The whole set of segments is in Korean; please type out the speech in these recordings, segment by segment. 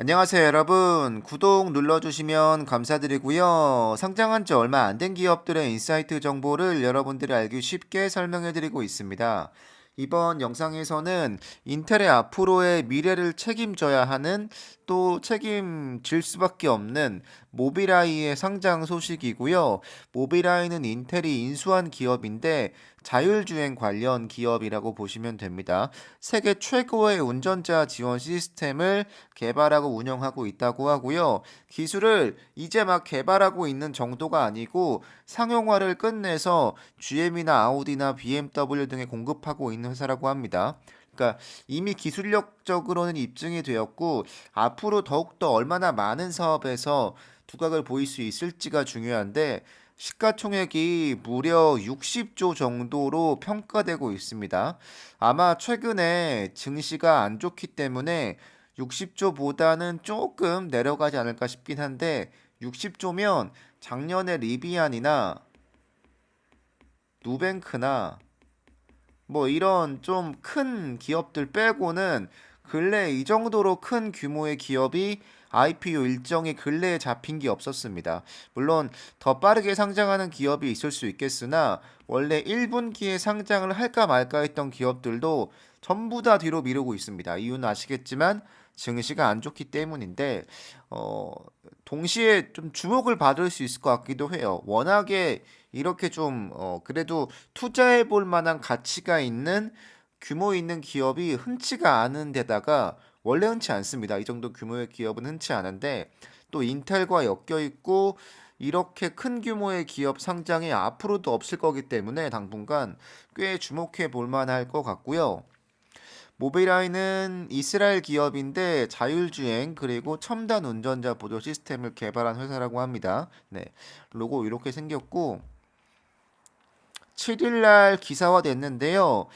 안녕하세요 여러분. 구독 눌러주시면 감사드리고요. 상장한 지 얼마 안 된 기업들의 인사이트 정보를 여러분들이 알기 쉽게 설명해 드리고 있습니다 이번 영상에서는 인텔의 앞으로의 미래를 책임져야 하는 또 책임질 수밖에 없는 모비라이의 상장 소식이고요. 모비라이는 인텔이 인수한 기업인데 자율주행 관련 기업이라고 보시면 됩니다. 세계 최고의 운전자 지원 시스템을 개발하고 운영하고 있다고 하고요. 기술을 이제 막 개발하고 있는 정도가 아니고 상용화를 끝내서 GM이나 아우디나 BMW 등에 공급하고 있는 회사라고 합니다. 그러니까 이미 기술력적으로는 입증이 되었고 앞으로 더욱더 얼마나 많은 사업에서 두각을 보일 수 있을지가 중요한데 시가총액이 무려 60조 정도로 평가되고 있습니다. 아마 최근에 증시가 안 좋기 때문에 60조보다는 조금 내려가지 않을까 싶긴 한데 60조면 작년에 리비안이나 누뱅크나 뭐 이런 좀 큰 기업들 빼고는 근래 이 정도로 큰 규모의 기업이 IPO 일정이 근래에 잡힌 게 없었습니다. 물론 더 빠르게 상장하는 기업이 있을 수 있겠으나 원래 1분기에 상장을 할까 말까 했던 기업들도 전부 다 뒤로 미루고 있습니다. 이유는 아시겠지만 증시가 안 좋기 때문인데 어 동시에 좀 주목을 받을 수 있을 것 같기도 해요. 워낙에 이렇게 좀 어 그래도 투자해 볼 만한 가치가 있는 규모 있는 기업이 흔치가 않은 데다가 원래 흔치 않습니다. 이 정도 규모의 기업은 흔치 않은데 또 인텔과 엮여 있고 이렇게 큰 규모의 기업 상장이 앞으로도 없을 거기 때문에 당분간 꽤 주목해 볼 만할 것 같고요. 모비라이는 이스라엘 기업인데 자율주행 그리고 첨단 운전자 보조 시스템을 개발한 회사라고 합니다. 네, 로고 이렇게 생겼고 7일날 기사화 됐는데요.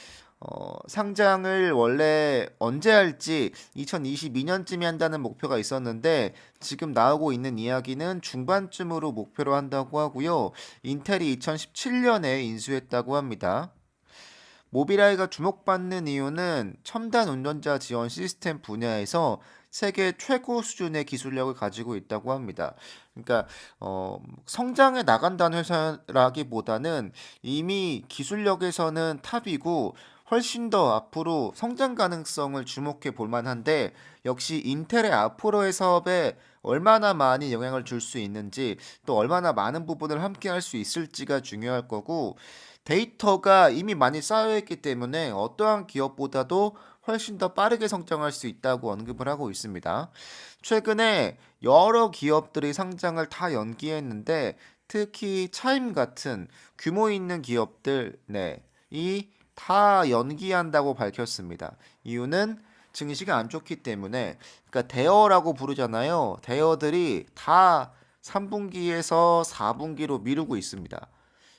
어, 상장을 원래 언제 할지 2022년쯤에 한다는 목표가 있었는데 지금 나오고 있는 이야기는 중반쯤으로 목표로 한다고 하고요. 인텔이 2017년에 인수했다고 합니다. 모비라이가 주목받는 이유는 첨단 운전자 지원 시스템 분야에서 세계 최고 수준의 기술력을 가지고 있다고 합니다. 그러니까 어, 성장해 나간다는 회사라기보다는 이미 기술력에서는 탑이고 훨씬 더 앞으로 성장 가능성을 주목해 볼 만한데 역시 인텔의 앞으로의 사업에 얼마나 많이 영향을 줄 수 있는지 또 얼마나 많은 부분을 함께 할 수 있을지가 중요할 거고 데이터가 이미 많이 쌓여있기 때문에 어떠한 기업보다도 훨씬 더 빠르게 성장할 수 있다고 언급을 하고 있습니다. 최근에 여러 기업들이 상장을 다 연기했는데 특히 차임 같은 규모 있는 기업들, 네, 이 다 연기한다고 밝혔습니다. 이유는 증시가 안 좋기 때문에, 그러니까 대여라고 부르잖아요. 대여들이 다 3분기에서 4분기로 미루고 있습니다.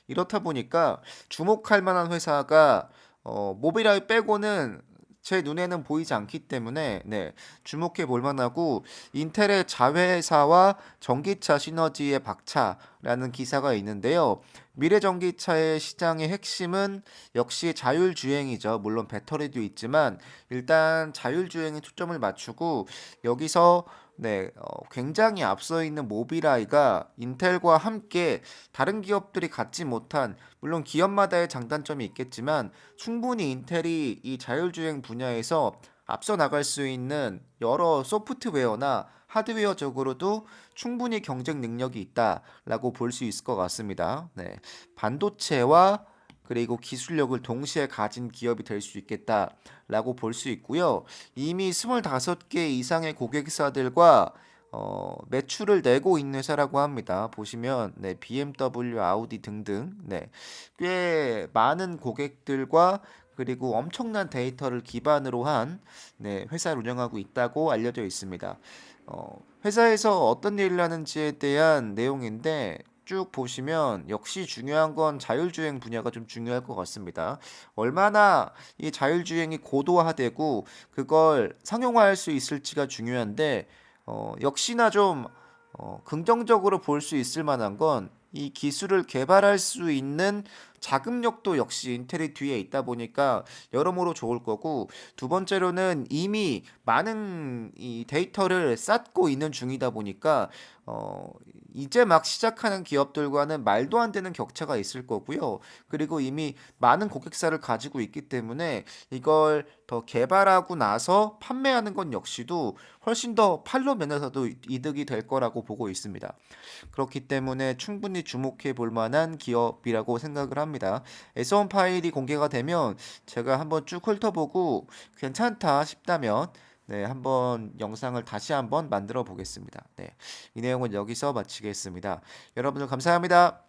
이렇다 보니까 주목할 만한 회사가 어, 모비라이 빼고는 제 눈에는 보이지 않기 때문에 네, 주목해 볼 만하고 인텔의 자회사와 전기차 시너지의 박차 라는 기사가 있는데요. 미래 전기차의 시장의 핵심은 역시 자율주행이죠. 물론 배터리도 있지만 일단 자율주행에 초점을 맞추고 여기서 네, 어, 굉장히 앞서 있는 모비라이가 인텔과 함께 다른 기업들이 갖지 못한 물론 기업마다의 장단점이 있겠지만 충분히 인텔이 이 자율주행 분야에서 앞서 나갈 수 있는 여러 소프트웨어나 하드웨어적으로도 충분히 경쟁 능력이 있다라고 볼 수 있을 것 같습니다. 네. 반도체와 그리고 기술력을 동시에 가진 기업이 될 수 있겠다라고 볼 수 있고요. 이미 25개 이상의 고객사들과 어, 매출을 내고 있는 회사라고 합니다. 보시면 네, BMW, 아우디 등등 네, 꽤 많은 고객들과 그리고 엄청난 데이터를 기반으로 한 네, 회사를 운영하고 있다고 알려져 있습니다. 어, 회사에서 어떤 일을 하는지에 대한 내용인데 쭉 보시면 역시 중요한 건 자율주행 분야가 좀 중요할 것 같습니다. 얼마나 이 자율주행이 고도화되고 그걸 상용화할 수 있을지가 중요한데 어, 역시나 좀 어, 긍정적으로 볼 수 있을 만한 건 이 기술을 개발할 수 있는 자금력도 역시 인텔이 뒤에 있다 보니까 여러모로 좋을 거고 두 번째로는 이미 많은 이 데이터를 쌓고 있는 중이다 보니까 어 이제 막 시작하는 기업들과는 말도 안 되는 격차가 있을 거고요. 그리고 이미 많은 고객사를 가지고 있기 때문에 이걸 더 개발하고 나서 판매하는 건 역시도 훨씬 더 팔로 면에서도 이득이 될 거라고 보고 있습니다. 그렇기 때문에 충분히 주목해 볼 만한 기업이라고 생각을 합니다. S1 파일이 공개가 되면 제가 한번 쭉 훑어보고 괜찮다 싶다면 네, 한번 영상을 다시 한번 만들어 보겠습니다. 네, 이 내용은 여기서 마치겠습니다. 여러분들 감사합니다.